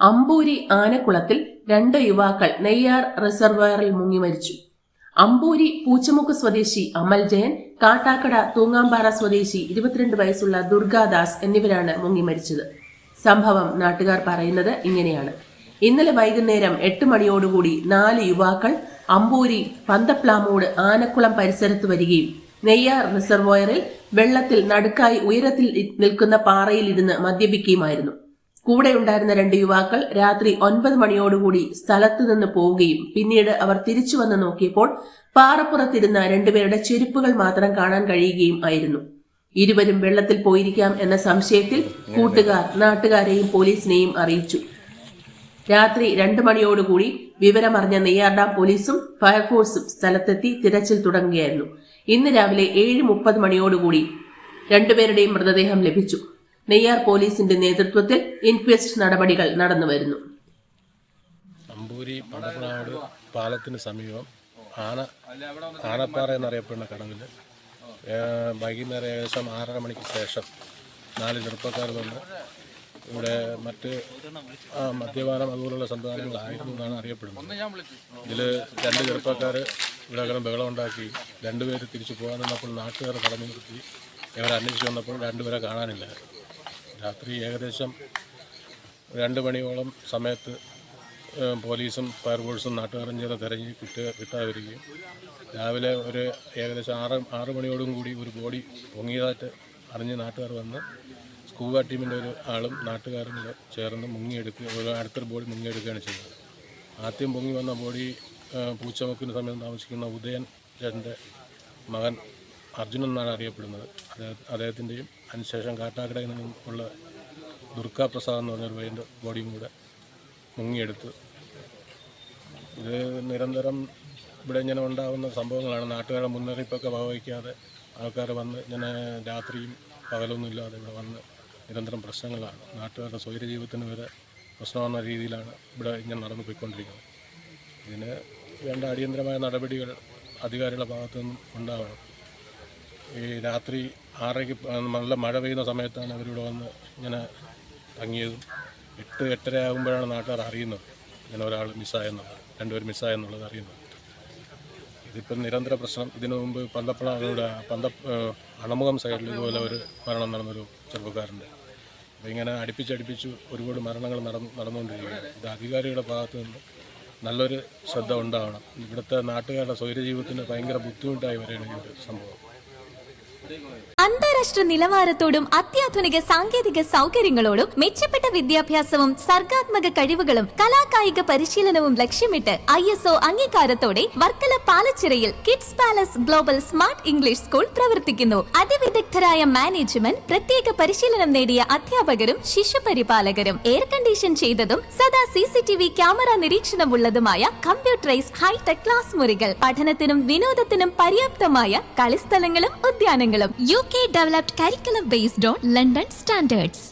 അമ്പൂരി ആനക്കുളത്തിൽ രണ്ട് യുവാക്കൾ നെയ്യാർ റിസർവയറിൽ മുങ്ങി മരിച്ചു. അമ്പൂരി പൂച്ചമുക്ക് സ്വദേശി അമൽ ജയൻ കാട്ടാക്കട തൂങ്ങാമ്പാറ സ്വദേശി ഇരുപത്തിരണ്ട് വയസ്സുള്ള ദുർഗാദാസ് എന്നിവരാണ് മുങ്ങി മരിച്ചത്. സംഭവം നാട്ടുകാർ പറയുന്നത് ഇങ്ങനെയാണ്. ഇന്നലെ വൈകുന്നേരം എട്ട് മണിയോടുകൂടി നാല് യുവാക്കൾ അമ്പൂരി പന്തപ്ലാമൂട് ആനക്കുളം പരിസരത്ത് വരികയും നെയ്യാർ റിസർവോയറിൽ വെള്ളത്തിൽ നടുക്കായി ഉയരത്തിൽ നിൽക്കുന്ന പാറയിലിരുന്ന് മദ്യപിക്കുകയുമായിരുന്നു. കൂടെ ഉണ്ടായിരുന്ന രണ്ട് യുവാക്കൾ രാത്രി ഒൻപത് മണിയോടുകൂടി സ്ഥലത്തു നിന്ന് പോവുകയും പിന്നീട് അവർ തിരിച്ചു വന്ന് നോക്കിയപ്പോൾ പാറപ്പുറത്തിരുന്ന രണ്ടുപേരുടെ ചെരുപ്പുകൾ മാത്രം കാണാൻ കഴിയുകയും ആയിരുന്നു. ഇരുവരും വെള്ളത്തിൽ പോയിരിക്കാം എന്ന സംശയത്തിൽ കൂട്ടുകാർ നാട്ടുകാരെയും പോലീസിനെയും അറിയിച്ചു. രാത്രി രണ്ട് മണിയോടുകൂടി വിവരമറിഞ്ഞ നെയ്യാർഡാം പോലീസും ഫയർഫോഴ്സും സ്ഥലത്തെത്തി തിരച്ചിൽ തുടങ്ങുകയായിരുന്നു. ഇന്ന് രാവിലെ ഏഴ് മുപ്പത് മണിയോടുകൂടി രണ്ടുപേരുടെയും മൃതദേഹം ലഭിച്ചു. നെയ്യാർ പോലീസിന്റെ നേതൃത്വത്തിൽ ഇൻക്വസ്റ്റ് നടപടികൾ നടന്നുവരുന്നു അമ്പൂരി പടപ്പനാട് പാലത്തിന് സമീപം ആന ആനപ്പാറ എന്നറിയപ്പെടുന്ന കടവിൽ വൈകുന്നേരം ഏകദേശം ആറര മണിക്ക് ശേഷം നാല് ചെറുപ്പക്കാർ വന്ന് ഇവിടെ മറ്റ് മദ്യപാനം അതുപോലുള്ള സംവിധാനങ്ങളായിരുന്നു എന്നാണ് അറിയപ്പെടുന്നത്. ഇതിൽ രണ്ട് ചെറുപ്പക്കാർ ഇവിടെ കിടന്ന് ബഹളം ഉണ്ടാക്കി രണ്ടുപേര് തിരിച്ചു പോകാൻ നിന്നപ്പോൾ നാട്ടുകാർ കടന്നു നിർത്തി. ഇവരെ അന്വേഷിച്ച് വന്നപ്പോൾ രണ്ടുപേരെ കാണാനില്ല. രാത്രി ഏകദേശം രണ്ട് മണിയോളം സമയത്ത് പോലീസും ഫയർഫോഴ്സും നാട്ടുകാരും ചേർന്ന് തിരഞ്ഞ് കിട്ടുക കിട്ടാതെ വരികയും. രാവിലെ ഒരു ഏകദേശം ആറ് ആറ് മണിയോടും കൂടി ഒരു ബോഡി പൊങ്ങിയതായിട്ട് അറിഞ്ഞ് നാട്ടുകാർ വന്ന് സ്കൂബ ടീമിന്റെ ഒരു ആളും നാട്ടുകാരും കൂടെ ചേർന്ന് മുങ്ങിയെടുക്കുക ഒരു അടുത്തൊരു ബോഡി മുങ്ങിയെടുക്കുകയാണ് ചെയ്തത്. ആദ്യം പൊങ്ങി വന്ന ബോഡി പൂച്ചമുക്കിന് സമയം താമസിക്കുന്ന ഉദയൻ ചേട്ടന്റെ മകൻ അർജുനൻ എന്നാണ് അറിയപ്പെടുന്നത്. അദ്ദേഹം അദ്ദേഹത്തിന്റെയും അതിനുശേഷം കാട്ടാക്കടയിൽ നിന്നും ഉള്ള ദുർഗാ പ്രസാദ് എന്ന് പറഞ്ഞൊരു പയ്യന്റെ ബോഡിയും കൂടെ മുങ്ങിയെടുത്ത്. ഇത് നിരന്തരം ഇവിടെ ഇങ്ങനെ ഉണ്ടാകുന്ന സംഭവങ്ങളാണ്. നാട്ടുകാരുടെ മുന്നറിയിപ്പൊക്കെ വകവയ്ക്കാതെ ആൾക്കാർ വന്ന് ഇങ്ങനെ രാത്രിയും പകലൊന്നും ഇല്ലാതെ ഇവിടെ വന്ന് നിരന്തരം പ്രശ്നങ്ങളാണ്. നാട്ടുകാരുടെ സ്വൈര ജീവിതത്തിന് വരെ പ്രശ്നമാകുന്ന രീതിയിലാണ് ഇവിടെ ഇങ്ങനെ നടന്നു പോയിക്കൊണ്ടിരിക്കുന്നത്. ഇതിന് വേണ്ട അടിയന്തരമായ നടപടികൾ അധികാരികളുടെ ഭാഗത്തു നിന്നും ഉണ്ടാവണം. ഈ രാത്രി ആറരയ്ക്ക് നല്ല മഴ പെയ്യുന്ന സമയത്താണ് അവരിവിടെ വന്ന് ഇങ്ങനെ തങ്ങിയതും. എട്ട് എട്ടര ആകുമ്പോഴാണ് നാട്ടുകാർ അറിയുന്നത്. ഇങ്ങനെ ഒരാൾ മിസ്സായെന്നുള്ളത് രണ്ടുപേർ മിസ്സായെന്നുള്ളത് അറിയുന്നത്. ഇതിപ്പം നിരന്തര പ്രശ്നം. ഇതിനു മുമ്പ് പന്തപ്പളയുടെ പന്ത അണമുഖം സൈഡിൽ ഇതുപോലെ ഒരു മരണം നടന്നൊരു ചെറുപ്പക്കാരുണ്ട് അപ്പോൾ ഇങ്ങനെ അടുപ്പിച്ചടുപ്പിച്ച് ഒരുപാട് മരണങ്ങൾ നടന്നു നടന്നുകൊണ്ടിരിക്കുകയാണ്. ഇത് അധികാരികളുടെ ഭാഗത്ത് നിന്ന് നല്ലൊരു ശ്രദ്ധ ഉണ്ടാവണം. ഇവിടുത്തെ നാട്ടുകാരുടെ സ്വൈര ജീവിതത്തിന് ഭയങ്കര ബുദ്ധിമുട്ടായി വരികയാണ് ഈ ഒരു സംഭവം. അന്താരാഷ്ട്ര നിലവാരത്തോടും അത്യാധുനിക സാങ്കേതിക സൗകര്യങ്ങളോടും മെച്ചപ്പെട്ട വിദ്യാഭ്യാസവും സർഗാത്മക കഴിവുകളും കലാകായിക പരിശീലനവും ലക്ഷ്യമിട്ട് ഐ എസ് ഒ അംഗീകാരത്തോടെ Varkala പാലച്ചിറയിൽ kids palace global smart English school പ്രവർത്തിക്കുന്നു. അതിവിദഗ്ധരായ മാനേജ്മെന്റ് പ്രത്യേക പരിശീലനം നേടിയ അധ്യാപകരും ശിശുപരിപാലകരും എയർ കണ്ടീഷൻ ചെയ്തതും സദാ C C T V camera നിരീക്ഷണമുള്ളതുമായ computerise hi tech class മുറികൾ പഠനത്തിനും വിനോദത്തിനും പര്യാപ്തമായ കളിസ്ഥലങ്ങളും ഉദ്യാനങ്ങളും. U K developed curriculum based on London standards.